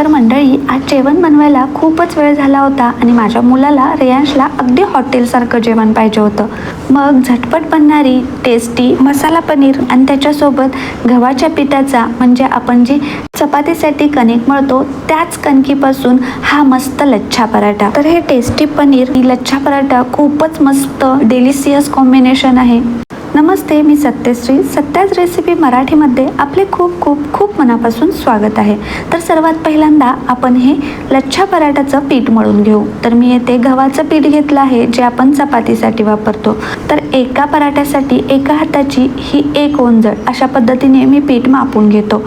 तर मंडळी आज जेवण बनवायला खूपच वेळ झाला होता आणि माझ्या मुलाला रेयांशला अगदी हॉटेलसारखं जेवण पाहिजे होतं. मग झटपट बनणारी टेस्टी मसाला पनीर आणि त्याच्यासोबत गव्हाच्या पिठाचा म्हणजे आपण जी चपातीसाठी कणिक मळतो त्याच कणकीपासून हा मस्त लच्छा पराठा. तर हे टेस्टी पनीर आणि लच्छा पराठा खूपच मस्त डेलिसियस कॉम्बिनेशन आहे. नमस्ते मी सत्यश्री. सत्याच रेसिपी मराठीमध्ये आपले खूप खूप खूप मनापासून स्वागत आहे. तर सर्वात पहिल्यांदा आपण हे लच्छा पराठाचं पीठ मळून घेऊ. तर मी येथे गव्हाचं पीठ घेतलं आहे जे आपण चपातीसाठी वापरतो. तर एका पराठ्यासाठी एका हाताची ही एक ओंजळ अशा पद्धतीने मी पीठ मापून घेतो.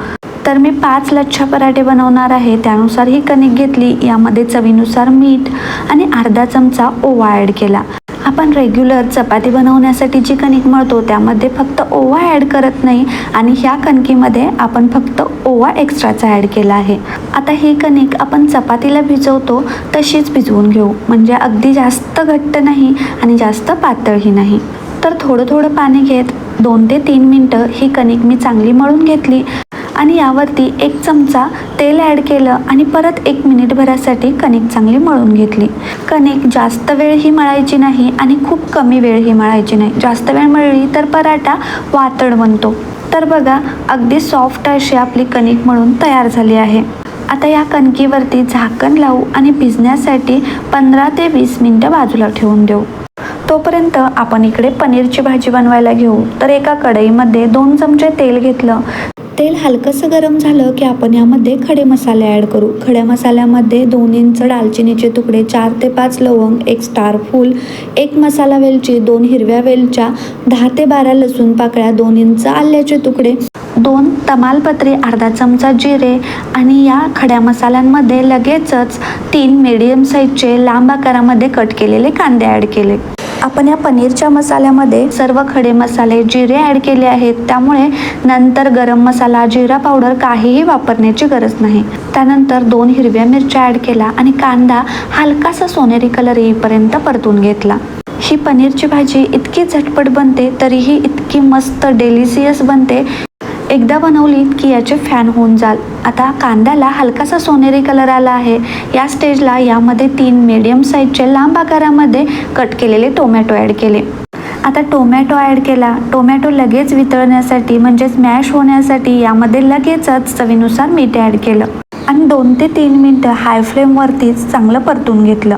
तर मी पाच लच्छा पराठे बनवणार आहे. त्यानुसार ही कणिक घेतली. यामध्ये चवीनुसार मीठ आणि अर्धा चमचा ओवा ॲड केला. आपण रेग्युलर चपाती बनवण्यासाठी जी कणिक मळतो त्यामध्ये फक्त ओवा ॲड करत नाही आणि ह्या कणकीमध्ये आपण फक्त ओवा एक्स्ट्राचा ॲड केला आहे. आता ही कणिक आपण चपातीला भिजवतो तशीच भिजवून घेऊ. म्हणजे अगदी जास्त घट्ट नाही आणि जास्त पातळही नाही. तर थोडं थोडं पाणी घेत दोन ते तीन मिनटं ही कणिक मी चांगली मळून घेतली. आणि यावरती एक चमचा तेल ॲड केलं आणि परत एक मिनिटभरासाठी कणिक चांगली मळून घेतली. कणिक जास्त वेळ ही मळायची नाही आणि खूप कमी वेळ ही मळायची नाही. जास्त वेळ मळली तर पराठा वातड बनतो. तर बघा अगदी सॉफ्ट अशी आपली कणिक मळून तयार झाली आहे. आता या कणकीवरती झाकण लावू आणि भिजण्यासाठी पंधरा ते वीस मिनटं बाजूला ठेवून देऊ. तोपर्यंत आपण इकडे पनीरची भाजी बनवायला घेऊ. तर एका कढईमध्ये दोन चमचे तेल घेतलं. तेल हलकंसं गरम झालं की आपण यामध्ये खडे मसाले ॲड करू. खड्या मसाल्यामध्ये दोन इंच दालचिनीचे तुकडे चार ते पाच लवंग एक स्टार फूल एक मसाला वेलची दोन हिरव्या वेलच्या दहा ते बारा लसूण पाकळ्या दोन इंच आल्याचे तुकडे दोन तमालपत्री अर्धा चमचा जिरे आणि या खड्या मसाल्यांमध्ये लगेचच तीन मिडियम साईजचे लांब आकारामध्ये कट केलेले कांदे ॲड केले. आपण या पनीरच्या मसाल्यामध्ये सर्व खडे मसाले जिरे ॲड केले आहेत. त्यामुळे नंतर गरम मसाला जिरा पावडर काहीही वापरण्याची गरज नाही. त्यानंतर दोन हिरव्या मिरच्या ॲड केला आणि कांदा हलकासा सोनेरी कलर येईपर्यंत परतून घेतला. ही पनीरची भाजी इतकी झटपट बनते तरीही इतकी मस्त डेलिसियस बनते. एकदा बनवली की याचे फॅन होऊन जाल. आता कांद्याला हलकासा सोनेरी कलर आला आहे. या स्टेजला यामध्ये तीन मीडियम साईजचे लांब आकारामध्ये कट केलेले टोमॅटो ॲड केले. आता टोमॅटो ॲड केला. टोमॅटो लगेच वितळण्यासाठी म्हणजेच मॅश होण्यासाठी यामध्ये लगेचच चवीनुसार मीठ ॲड केलं. आणि दोन ते तीन मिनटं हाय फ्लेमवरतीच चांगलं परतून घेतलं.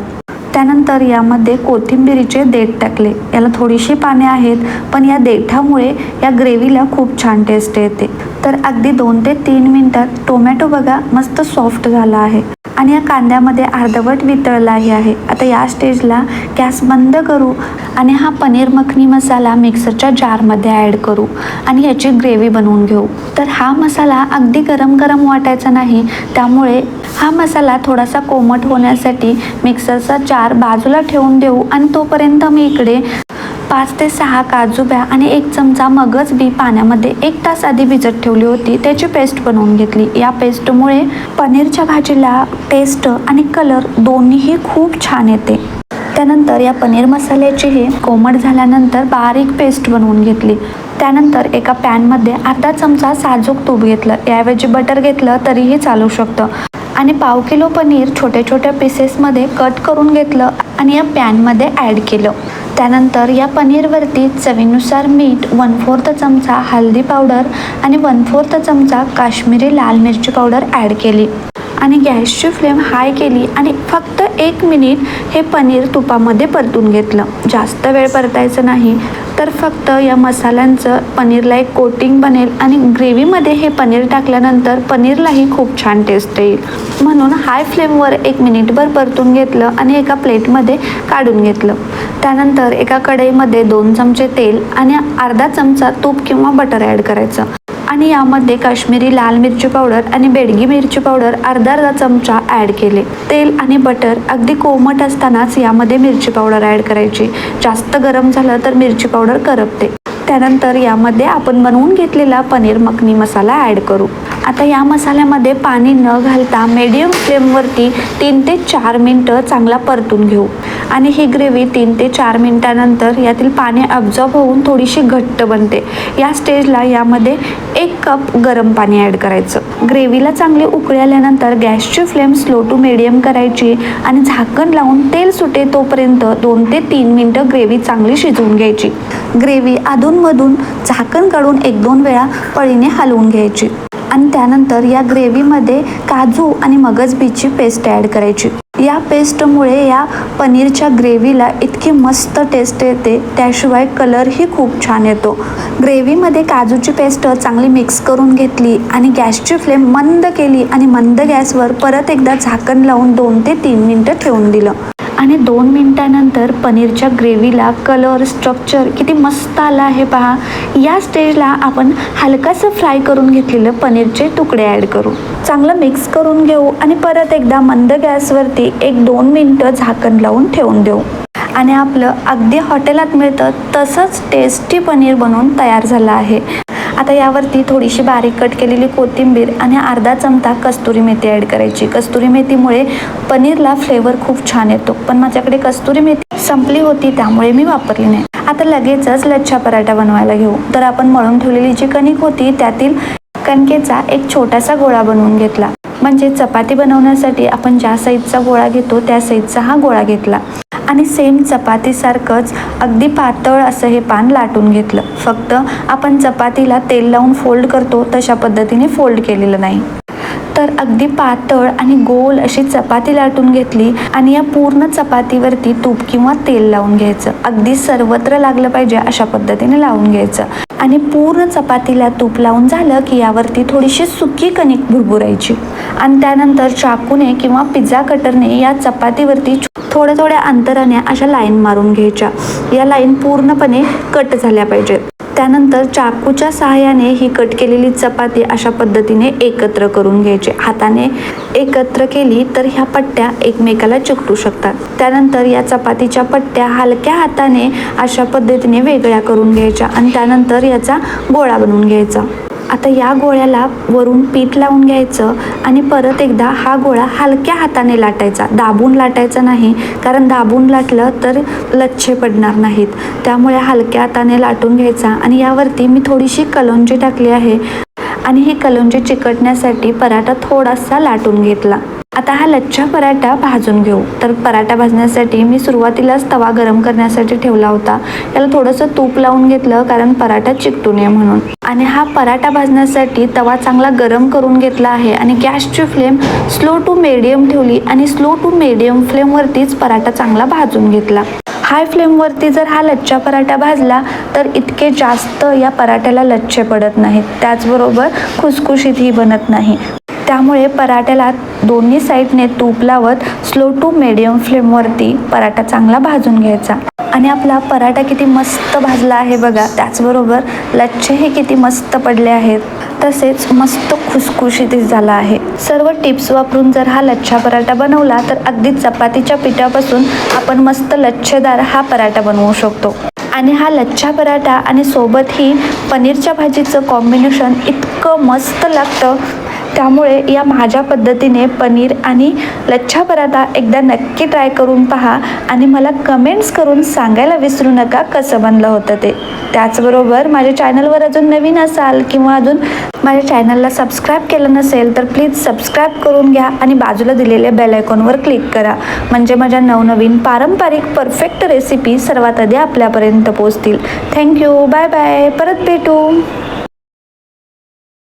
त्यानंतर यामध्ये कोथिंबिरीचे देठ टाकले. याला थोडीशी पाने आहेत पण या देठामुळे या ग्रेव्हीला खूप छान टेस्ट येते. तर अगदी दोन ते तीन मिनटात टोमॅटो बघा मस्त सॉफ्ट झाला आहे. आणि या कांद्यामध्ये अर्धवट वितळलाही आहे. आता या स्टेजला गॅस बंद करू आणि हा पनीर मखनी मसाला मिक्सरच्या जारमध्ये ॲड करू आणि याची ग्रेव्ही बनवून घेऊ. तर हा मसाला अगदी गरम गरम वाटायचा नाही त्यामुळे हा मसाला थोडासा कोमट होण्यासाठी मिक्सरचा जार बाजूला ठेवून देऊ आणि तोपर्यंत मी इकडे पाच ते सहा काजूब्या आणि एक चमचा मगज बी पाण्यामध्ये एक तास आधी भिजत ठेवली होती. त्याची पेस्ट बनवून घेतली. या पेस्टमुळे पनीरच्या भाजीला टेस्ट आणि कलर दोन्हीही खूप छान येते. त्यानंतर या पनीर मसाल्याचीही कोमट झाल्यानंतर बारीक पेस्ट बनवून घेतली. त्यानंतर एका पॅनमध्ये अर्धा चमचा साजूक तूप घेतलं. याऐवजी बटर घेतलं तरीही चालू शकतं. आणि पाव किलो पनीर छोट्या छोट्या पीसेसमध्ये कट करून घेतलं आणि या पॅनमध्ये ॲड केलं. त्यानंतर या पनीरवरती चवीनुसार मीठ वन फोर्थ चमचा हळदी पावडर आणि वन फोर्थ चमचा काश्मीरी लाल मिरची पावडर ॲड केली. आणि गॅसची फ्लेम हाय केली आणि फक्त एक मिनिट हे पनीर तुपामध्ये परतून घेतलं. जास्त वेळ परतायचं नाही तर फक्त या मसाल्यांचं पनीरला एक कोटिंग बनेल आणि ग्रेव्हीमध्ये हे पनीर टाकल्यानंतर पनीरलाही खूप छान टेस्ट येईल. म्हणून हाय फ्लेमवर एक मिनिटभर परतून घेतलं आणि एका प्लेटमध्ये काढून घेतलं. त्यानंतर एका कढईमध्ये दोन चमचे तेल आणि अर्धा चमचा तूप किंवा बटर ॲड करायचं. आणि यामध्ये काश्मीरी लाल मिरची पावडर आणि बेडगी मिरची पावडर अर्धा अर्धा चमचा ॲड केले. तेल आणि बटर अगदी कोमट असतानाच यामध्ये मिरची पावडर ॲड करायची. जास्त गरम झालं तर मिरची पावडर करपते. त्यानंतर यामध्ये आपण बनवून घेतलेला पनीर मखनी मसाला ॲड करू. आता या मसाल्यामध्ये पाणी न घालता मीडियम फ्लेमवरती तीन ते चार मिनटं चांगला परतून घेऊ. आणि ही ग्रेव्ही तीन ते चार मिनटानंतर यातील पाणी अब्झॉर्ब होऊन थोडीशी घट्ट बनते. या स्टेजला यामध्ये एक कप गरम पाणी ॲड करायचं. ग्रेव्हीला चांगले उकळी आल्यानंतर गॅसची फ्लेम स्लो टू मिडियम करायची आणि झाकण लावून तेल सुटे तोपर्यंत दोन ते तीन मिनटं ग्रेव्ही चांगली शिजवून घ्यायची. ग्रेव्ही अधूनमधून झाकण काढून एक दोन वेळा पळीने हलवून घ्यायची. आणि त्यानंतर या ग्रेव्हीमध्ये काजू आणि मगजबीची पेस्ट ॲड करायची. या पेस्टमुळे या पनीरच्या ग्रेव्हीला इतकी मस्त टेस्ट येते त्याशिवाय कलरही खूप छान येतो. ग्रेव्हीमध्ये काजूची पेस्ट चांगली मिक्स करून घेतली आणि गॅसची फ्लेम मंद केली आणि मंद गॅसवर परत एकदा झाकण लावून दोन ते तीन मिनटं ठेवून दिलं. आणि दोन मिनटानंतर पनीरच्या ग्रेव्हीला कलर स्ट्रक्चर किती मस्त आला आहे पहा. या स्टेजला आपण हलकासं फ्राय करून घेतलेलं पनीरचे तुकडे ॲड करू. चांगलं मिक्स करून घेऊ आणि परत एकदा मंद गॅसवरती एक दोन मिनटं झाकण लावून ठेवून देऊ. आणि आपलं अगदी हॉटेलात मिळतं तसंच टेस्टी पनीर बनवून तयार झालं आहे. आता यावरती थोडीशी बारीक कट केलेली कोथिंबीर आणि अर्धा चमचा कस्तुरी मेथी ॲड करायची. कस्तुरी मेथीमुळे पनीरला फ्लेवर खूप छान येतो. पण माझ्याकडे कस्तुरी मेथी संपली होती त्यामुळे मी वापरली नाही. आता लगेचच लच्छा पराठा बनवायला घेऊ. तर आपण मळून ठेवलेली जी कणिक होती त्यातील कणकेचा एक छोटासा गोळा बनवून घेतला. म्हणजे चपाती बनवण्यासाठी आपण ज्या साईजचा गोळा घेतो त्या साईजचा हा गोळा घेतला. आणि सेम चपातीसारखंच अगदी पातळ असं हे पान लाटून घेतलं. फक्त आपण चपातीला तेल लावून फोल्ड करतो तशा पद्धतीने फोल्ड केलेलं नाही. तर अगदी पातळ आणि गोल अशी चपाती लाटून घेतली आणि या पूर्ण चपातीवरती तूप किंवा तेल लावून घ्यायचं. अगदी सर्वत्र लागलं पाहिजे अशा पद्धतीने लावून घ्यायचं. आणि पूर्ण चपातीला तूप लावून झालं की यावरती थोडीशी सुकी कणिक भुरभुरायची. आणि त्यानंतर चाकूने किंवा पिझ्झा कटरने या चपातीवरती थोड्या थोड्या अंतराने अशा लाईन मारून घ्यायच्या. या लाईन पूर्णपणे कट झाल्या पाहिजेत. त्यानंतर चाकूच्या सहाय्याने ही कट केलेली चपाती अशा पद्धतीने एकत्र करून घ्यायची. हाताने एकत्र केली तर ह्या पट्ट्या एकमेकाला चिकटू शकतात. त्यानंतर या चपातीच्या पट्ट्या हलक्या हाताने अशा पद्धतीने वेगळ्या करून घ्यायच्या आणि त्यानंतर याचा गोळा बनवून घ्यायचा. आता या गोळ्याला वरून पीठ लावून घ्यायचं आणि परत एकदा हा गोळा हलक्या हाताने लाटायचा. दाबून लाटायचा नाही कारण दाबून लाटलं तर लच्छे पडणार नाहीत. त्यामुळे हलक्या हाताने लाटून घ्यायचा आणि यावरती मी थोडीशी कलोंजी टाकली आहे आणि ही कलोंजी चिकटण्यासाठी पराठा थोडासा लाटून घेतला. आता हा लच्छा पराठा भाजून घेऊ. तर पराठा भाजण्यासाठी मी सुरुवातीलाच तवा गरम करण्यासाठी ठेवला होता. त्याला थोडंसं तूप लावून घेतलं कारण पराठा चिकटू नये म्हणून. आणि हा पराठा भाजण्यासाठी तवा चांगला गरम करून घेतला आहे आणि गॅसची फ्लेम स्लो टू मिडियम ठेवली आणि स्लो टू मिडियम फ्लेमवरतीच पराठा चांगला भाजून घेतला. हाय फ्लेमवरती जर हा लच्छा पराठा भाजला तर इतके जास्त या पराठ्याला लच्छे पडत नाहीत. त्याचबरोबर खुसखुशीतही बनत नाही. त्यामुळे पराठ्याला दोन्ही साईडने तूप लावत स्लो टू मिडियम फ्लेमवरती पराठा चांगला भाजून घ्यायचा. आणि आपला पराठा किती मस्त भाजला आहे बघा त्याचबरोबर लच्छेही किती मस्त पडले आहेत. तसेच मस्त खुसखुशीत झाला आहे. सर्व टिप्स वापरून जर हा लच्छा पराठा बनवला तर अगदी चपातीच्या पिठापासून आपण मस्त लच्छेदार हा पराठा बनवू शकतो. आणि हा लच्छा पराठा आणि सोबत ही पनीरच्या भाजीचं कॉम्बिनेशन इतकं मस्त लागतं त्यामुळे या माझ्या पद्धतीने पनीर आणि लच्छा पराठा एकदा नक्की ट्राय करून पहा आणि मला कमेंट्स करून सांगायला विसरू नका कसं बनलं होतं ते. त्याचबरोबर माझ्या चॅनलवर अजून नवीन असाल किंवा अजून माझ्या चॅनलला सबस्क्राईब केलं नसेल तर प्लीज सबस्क्राईब करून घ्या आणि बाजूला दिलेल्या बेल आयकॉनवर क्लिक करा. म्हणजे माझ्या नवनवीन पारंपरिक परफेक्ट रेसिपी सर्वात आधी आपल्यापर्यंत पोहोचतील. थँक्यू बाय बाय परत भेटू.